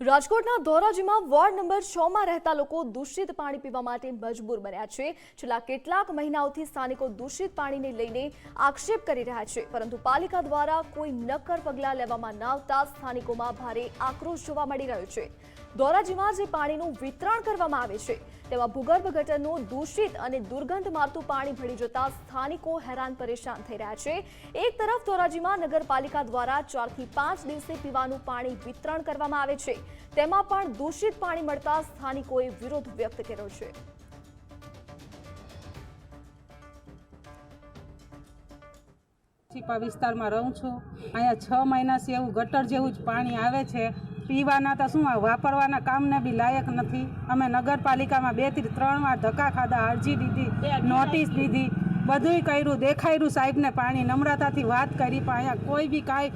રાજકોટના ધોરાજીમાં ward number છ માં રહેતા લોકો દૂષિત પાણી પીવા માટે મજબૂર બન્યા છે. છેલ્લા કેટલાક મહિનાઓથી સ્થાનિકો દૂષિત પાણીને લઈને આક્ષેપ કરી રહ્યા છે. પરંતુ પાલિકા દ્વારા કોઈ નક્કર પગલાં લેવામાં ન આવતા સ્થાનિકોમાં ભારે આક્રોશ જોવા મળી રહ્યો છે. ધોરાજીમાં જે પાણીનું વિતરણ કરવામાં આવે છે, તેમાં ભૂગર્ભ ગટરનું દૂષિત અને દુર્ગંધ મારતું પાણી ભળી જતા સ્થાનિકો હેરાન પરેશાન થઈ રહ્યા છે. એક તરફ ધોરાજીમાં નગરપાલિકા દ્વારા ચારથી પાંચ દિવસે પીવાનું પાણી વિતરણ કરવામાં આવે છે. તેમાં પણ દૂષિત પાણી મળતા સ્થાનિકોએ વિરોધ વ્યક્ત કર્યો છે. છીપા વિસ્તારમાં રહું છું. અહીંયા છ મહિનાથી એવું ગટર જેવું જ પાણી આવે છે. પીવાના તો શું વાપરવાના કામને બી લાયક નથી. અમે નગરપાલિકામાં બેથી ત્રણ વાર ધક્કા ખાધા અરજી દીધી નોટિસ દીધી બધુંય કર્યું દેખાયરું સાહેબને પાણી નમ્રતાથી વાત કરી પણ અહીંયા કોઈ બી કાંઈ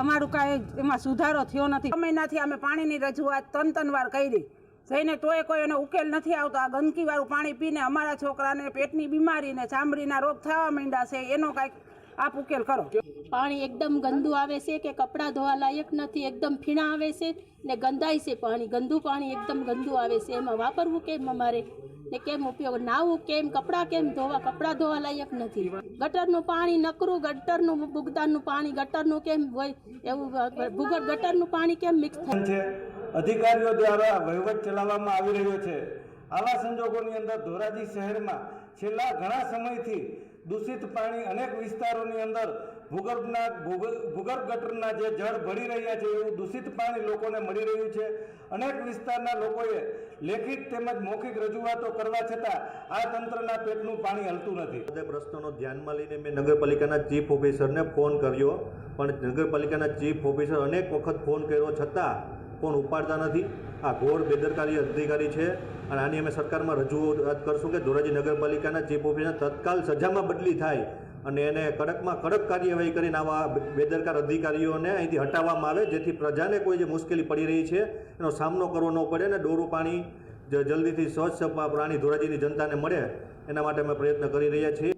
અમારું કાંઈ એમાં સુધારો થયો નથી. મહિનાથી અમે પાણીની રજૂઆત ત્રણ ત્રણ વાર કરી. જઈને તોય કોઈ એનો ઉકેલ નથી આવતો. આ ગંદકીવાળું પાણી પીને અમારા છોકરાને પેટની બીમારી ને ચામડીના રોગ થવા માંડ્યા છે. એનો કાંઈક આપ ઉકેલ કરો. પાણી એકદમ ગંદુ આવે છે કે કપડાં ધોવા લાયક નથી એકદમ ફીણા આવે છે ને ગંદાય છે પાણી ગંદુ પાણી એકદમ ગંદુ આવે છે. એમાં વાપરવું કેમ અમારે? ને કેમ ઉપયોગ? નાવું કેમ? કપડાં કેમ ધોવા? કપડાં ધોવા લાયક નથી. ગટરનું પાણી નકરું ગટરનું બુગદાનનું પાણી ગટરનું કેમ હોય? એવું ભૂગર્ભ ગટરનું પાણી કેમ મિક્સ થાય? છે. અધિકારીઓ દ્વારા વહીવટ ચલાવવામાં આવી રહ્યો છે. આવા સંજોગોની અંદર ધોરાજી શહેરમાં છેલ્લા ઘણા સમયથી દૂષિત પાણી અનેક વિસ્તારોની અંદર ભૂગર્ભના ભૂગ- ભૂગર્ભ ગટરના જે જળ ભળી રહ્યા છે એવું દૂષિત પાણી લોકોને મળી રહ્યું છે. અનેક વિસ્તારના લોકોએ લેખિત તેમજ મૌખિક રજૂઆતો કરવા છતાં આ તંત્રના પેટનું પાણી હલતું નથી. બધા પ્રશ્નોનો ધ્યાનમાં લઈને મેં નગરપાલિકાના ચીફ ઓફિસરને ફોન કર્યો. પણ નગરપાલિકાના ચીફ ઓફિસર અનેક વખત ફોન કર્યો છતાં ફોન ઉપાડતા નથી? આ ઘોર બેદરકારી અધિકારી છે અને આની અમે સરકારમાં રજૂઆત કરશું કે ધોરાજી નગરપાલિકાના ચીફ ઓફિસર તત્કાલ સજામાં બદલી થાય અને એને કડકમાં કડક કાર્યવાહી કરીને આવા બેદરકાર અધિકારીઓને અહીંથી હટાવવામાં આવે, જેથી પ્રજાને કોઈ જે મુશ્કેલી પડી રહી છે, એનો સામનો કરવો ન પડે અને ડોરું પાણી જલ્દીથી સ્વચ્છ પ્રાણી ધોરાજીની જનતાને મળે, એના માટે અમે પ્રયત્ન કરી રહ્યા છીએ.